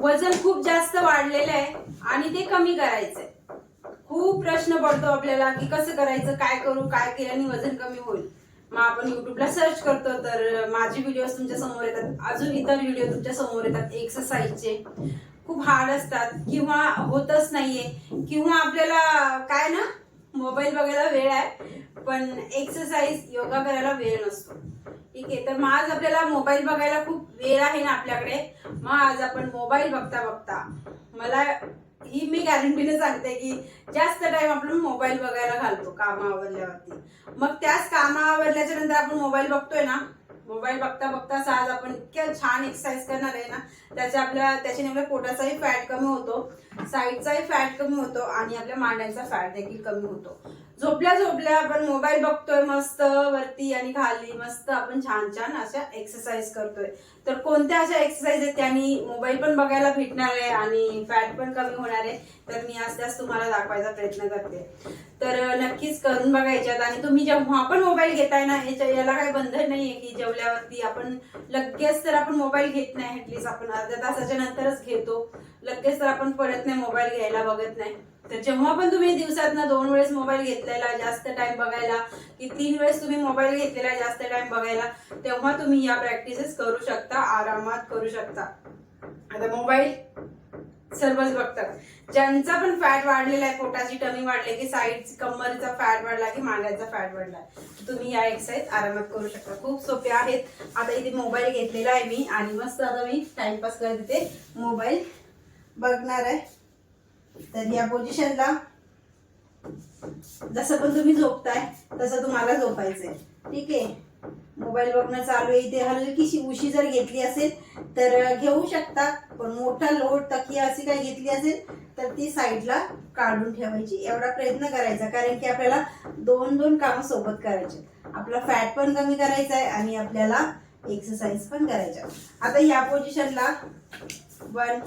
वजन खूप जास्त वाढलेलं आहे आणि ते कमी करायचंय. खूप प्रश्न पडतो आपल्याला की कसं करायचं काय करू काय केल्याने वजन कमी होईल. मग आपण युट्यूबला सर्च करतो तर माझे व्हिडिओ तुमच्यासमोर येतात. अजून इतर व्हिडिओ तुमच्यासमोर येतात एक्सरसाइजचे खूप हार्ड असतात. किंवा होतच नाहीये. किंवा आपल्याला काय ना मोबाईल बघायला वेळ आहे पण एक्सरसाइज योगा करायला वेळ नसतो. ठीक आहे तर मग आज आपल्याला मोबाईल बघायला खूप वेळ आहे ना आपल्याकडे. मग आज आपण मोबाईल बघता बघता मला ही मी गॅरंटीने सांगते की जास्त टाइम आपण मोबाईल बघायला घालतो कामा आवडल्यावरती मग त्याच कामा आवडल्याच्या नंतर आपण मोबाईल बघतोय ना मोबाईल बघता बघताच आज आपण इतक्या छान एक्सरसाइज करणार आहे ना त्याच्या आपल्या त्याच्याने आपल्या पोटाचाही फॅट कमी होतो साईडचाही फॅट कमी होतो आणि आपल्या मांड्यांचा फॅट देखील कमी होतो. झोपल्या झोपल्या आपण मोबाईल बघतोय मस्त वरती आणि खाली मस्त आपण छान छान अशा एक्सरसाइज करतोय. तर कोणत्या अशा एक्सरसाइज आहेत? त्यांनी मोबाईल पण बघायला भेटणार आहे आणि फॅट पण कमी होणार आहे. तर मी आज त्याच तुम्हाला दाखवायचा प्रयत्न करते. तर नक्कीच करून बघायच्यात आणि तुम्ही जेव्हा आपण मोबाईल घेताय ना याच्या याला काही बंधन नाहीये की जेवल्यावरती आपण लगेच तर आपण मोबाईल घेत नाही ऍटलीस्ट आपण अर्ध्या तासाच्या नंतरच घेतो. लगेच तर आपण पडत नाही मोबाईल घ्यायला बघत नाही. तर जेव्हा पण तुम्ही दिवसात ना दोन वेळेस मोबाईल घेतलेला जास्त टाइम बघायला की तीन वेळेस तुम्ही मोबाईल घेतलेला जास्त टाइम बघायला तेव्हा तुम्ही या प्रॅक्टिसेस करू शकता आरामात करू शकता. आता मोबाईल सर्वच बघतात. ज्यांचा पण फॅट वाढलेला आहे पोटाची टमी वाढली की साईड कमरचा फॅट वाढला की मांड्याचा फॅट वाढला तुम्ही या एक्सरसाइज आरामात करू शकता. खूप सोपे आहेत. आता इथे मोबाईल घेतलेला आहे मी आणि मस्त आता मी टाइमपास करत. इथे मोबाईल बघणार आहे. तर या पोझिशनला जसं पण तुम्ही झोपताय तसं तुम्हाला झोपायचंय. ठीक आहे? मोबाईल बघणं चालू आहे. इथे हलकीशी उशी जर घेतली असेल तर घेऊ शकता. पण मोठा लोड तकिया अशी काही घेतली असेल तर ती साईडला काढून ठेवायची. एवढा प्रयत्न करायचा. कारण की आपल्याला दोन दोन कामं सोबत करायचे. आपला फॅट पण कमी करायचा आहे आणि आपल्याला एक्सरसाइज पण करायच्या आता या पोझिशनला वन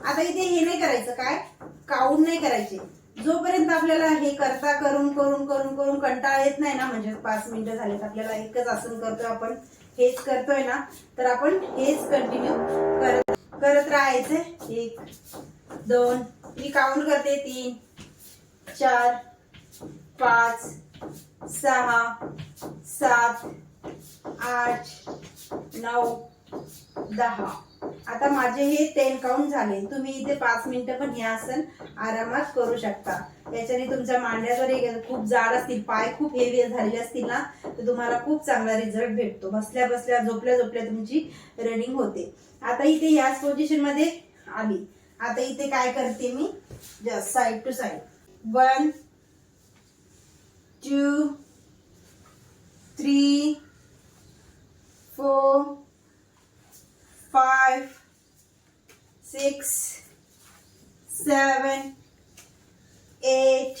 आता इथे हे नाही करायचं. काय? काऊन नाही करायचे? जोपर्यंत आपल्याला हे करता करून करून करून करून कंटाळा येत नाही ना म्हणजे पाच मिनिटं झालेत आपल्याला एकच आसन करतोय आपण हेच करतोय ना तर आपण हेच कंटिन्यू करत करत राहायचंय एक दोन मी काउंट करते? तीन चार पाच सहा सात आठ नऊ दहा. आता माझे हे टेन काउंट झाले. तुम्ही इथे पाच मिनिटं पण हे आसन आरामात करू शकता. याच्याने तुमच्या मांड्यावर खूप जाड असतील पाय खूप हेवी झालेले असतील ना तर तुम्हाला खूप चांगला रिझल्ट भेटतो. बसल्या बसल्या झोपल्या झोपल्या तुमची रनिंग होते. आता इथे याच पोझिशनमध्ये आली. आता इथे काय करते मी? Just side to side one two three four five, six, seven, eight,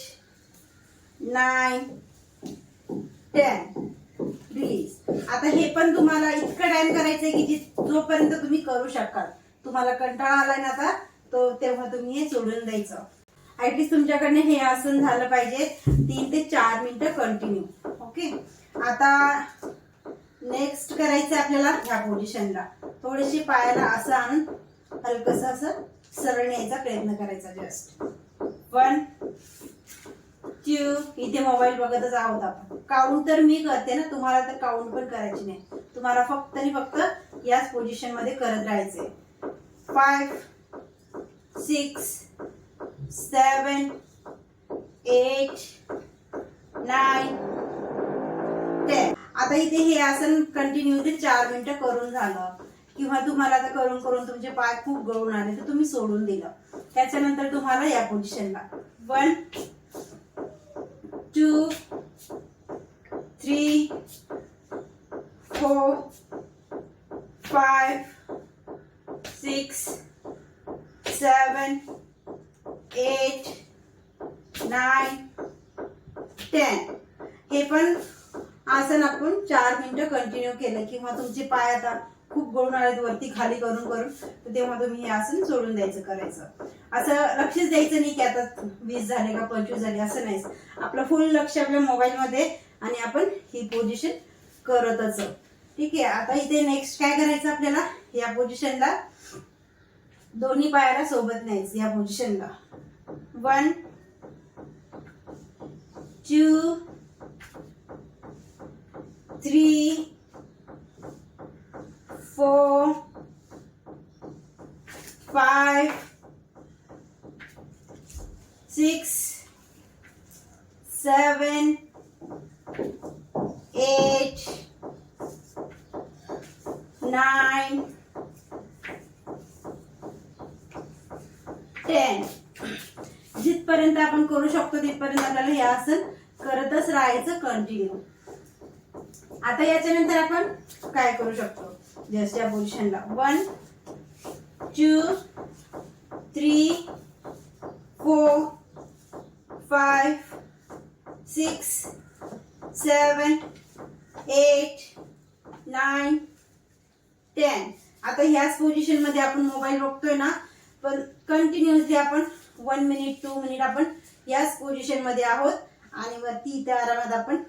nine, ten. Release आता हे पण तुम्हाला इतकं टाइम करायचंय की जोपर्यंत तुम्ही करू शकाल. तुम्हाला कंटाळा आलाय ना आता तो तेव्हा तुम्ही हे सोडून द्यायचं. ऍटलीस्ट तुमच्याकडनं हे आसन झालं पाहिजे. तीन ते चार मिनिटं कंटिन्यू ओके आता नेक्स्ट करायचं आपल्याला ह्या पोझिशनला थोडीशी पायाला असं आणून हलकस असं सरळ न्यायचा प्रयत्न करायचा जस्ट वन टू इथे मोबाईल बघतच आहोत आपण. काउंट तर मी करते ना तुम्हाला तर काउंट पण करायची नाही. तुम्हाला फक्त आणि फक्त याच पोझिशनमध्ये करत राहायचे five six seven eight nine ten आता इथे हे आसन कंटिन्यू ते चार मिनिटं करून झालं. किंवा तुम्हाला आता करून करून तुमचे पाय खूप गळून आले तर तुम्ही सोडून दिलं. त्याच्यानंतर तुम्हाला या पोझिशनला one two three four five six seven eight nine ten हे पण आसन आपण चार मिनटं कंटिन्यू केलं. किंवा तुमचे पाय आता खूप गळून आलेत वरती खाली करून करून. तर तेव्हा तुम्ही हे आसन सोडून द्यायचं करायचं. असं लक्षच द्यायचं नाही की आता वीस झाले का पंचवीस झाले असं नाही आपलं फुल लक्ष आपल्या मोबाईलमध्ये आणि आपण ही पोझिशन करतच. ठीक आहे आता इथे नेक्स्ट काय करायचं आपल्याला? या पोझिशनला दोन्ही पायाला सोबत न्यायचं या पोझिशनला one two three four five six seven eight, nine, ten जिथपर्यंत आपण करू शकतो तिथपर्यंत आपल्याला हे आसन करतच राहायचं कंटिन्यू आता याच्यानंतर आपण काय करू शकतो? जस्ट या पोझिशनला one two three four five six seven eight nine ten आता ह्याच पोझिशनमध्ये आपण मोबाईल बघतोय ना पण कंटिन्युअसली आपण वन मिनिट टू मिनिट आपण याच पोझिशनमध्ये आहोत आणि वरती इथे आरामात आपण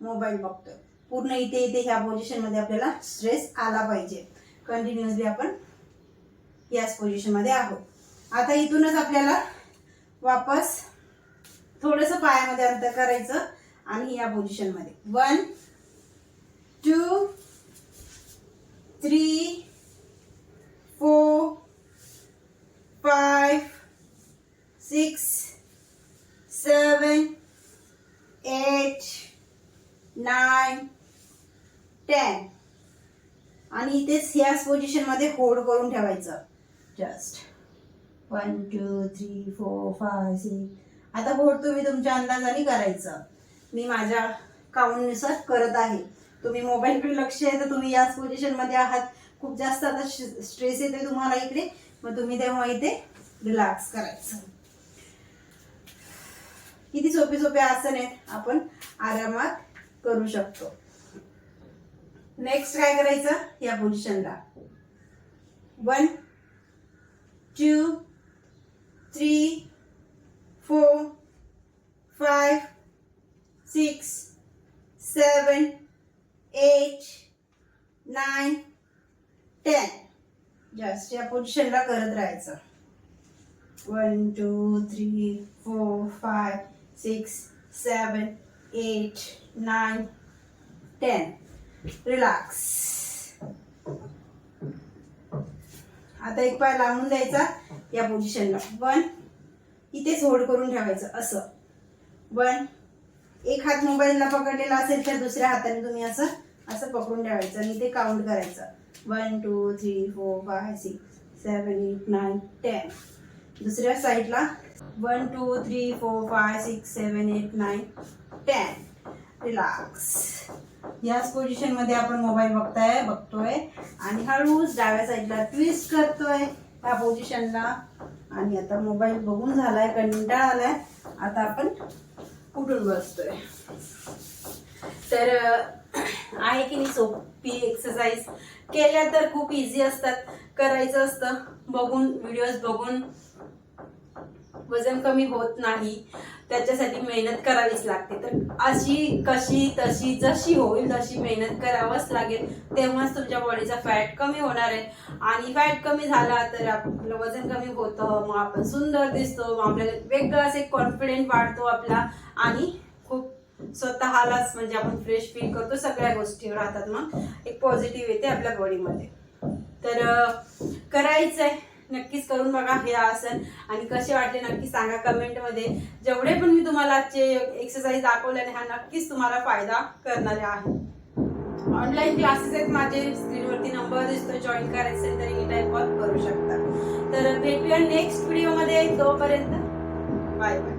मोबाईल बघतोय. पूर्ण इथे इथे ह्या पोझिशनमध्ये आपल्याला स्ट्रेस आला पाहिजे. कंटिन्युअसली आपण याच पोझिशनमध्ये आहोत. आता इथूनच आपल्याला वापस थोडस पायामध्ये अंतर करायचं आणि या पोझिशनमध्ये one two three four five six seven eight nine ten तेच ह्याच पोझिशनमध्ये होल्ड करून ठेवायचं. Just one two three four five six आता होल्ड तुम्ही तुमच्या अंदाजाने करायचं. मी माझ्या काउंटनुसार करत आहे. तुम्ही मोबाईलकडे लक्ष आहे तर तुम्ही याच पोझिशनमध्ये आहात. खूप जास्त आता स्ट्रेस येते तुम्हाला इकडे. मग तुम्ही तेव्हा इथे रिलॅक्स करायचं. किती सोपे सोपे आसन आहेत. आपण आरामात करू शकतो. नेक्स्ट काय करायचं? या पोझिशनला one two three four five six seven eight nine ten just या पोझिशनला करत राहायचं. One two three four five six seven eight nine ten relax आता एक पाय लावून द्यायचा या पोझिशनला वन इथेच होल्ड करून ठेवायचं असं. वन एक हात मोबाईलला पकडलेला असेल तर दुसऱ्या हाताने तुम्ही असं असं पकडून ठेवायचं आणि ते काउंट करायचं. One two three four five six seven eight nine ten दुसऱ्या साईडला one two three four five six seven eight nine ten relax याच पोझिशनमध्ये आपण मोबाईल बघताय बघतोय. आणि हळूच डाव्या साईडला ट्विस्ट करतोय त्या पोझिशनला आणि आता मोबाईल बघून झालाय कंटाळा आलाय. आता आपण उठून बसतोय. तर आहे की नाही सोपी एक्सरसाइज केल्या तर खूप इझी असतात. करायचं असतं. बघून व्हिडिओज बघून. वजन कमी होत नाही त्याच्यासाठी मेहनत करावीच लागते. तर अशी कशी तशी जशी होईल तशी मेहनत करावंच लागेल. तेव्हाच तुमच्या बॉडीचा फॅट कमी होणार आहे. आणि फॅट कमी झाला तर आपलं वजन कमी होतं मग आपण सुंदर दिसतो मग आपल्याला वेगळाच एक कॉन्फिडेंट वाढतो आपला. आणि खूप स्वतःलाच म्हणजे आपण फ्रेश फील करतो सगळ्या गोष्टी राहतात. मग एक पॉझिटिव्ह येते आपल्या बॉडीमध्ये तर करायचं आहे नक्कीच करून बघा हे आसन आणि कसे वाटले नक्की सांगा कमेंटमध्ये जेवढे पण मी तुम्हाला आजचे एक्सरसाइज दाखवल्याने हा नक्कीच तुम्हाला फायदा करणारे आहे. ऑनलाईन क्लासेस आहेत माझे. स्क्रीनवरती नंबर दिसतो जॉईन करायचे असेल तर एनी टाईम कॉल करू शकता. तर भेटूया नेक्स्ट व्हिडिओमध्ये तोपर्यंत बाय बाय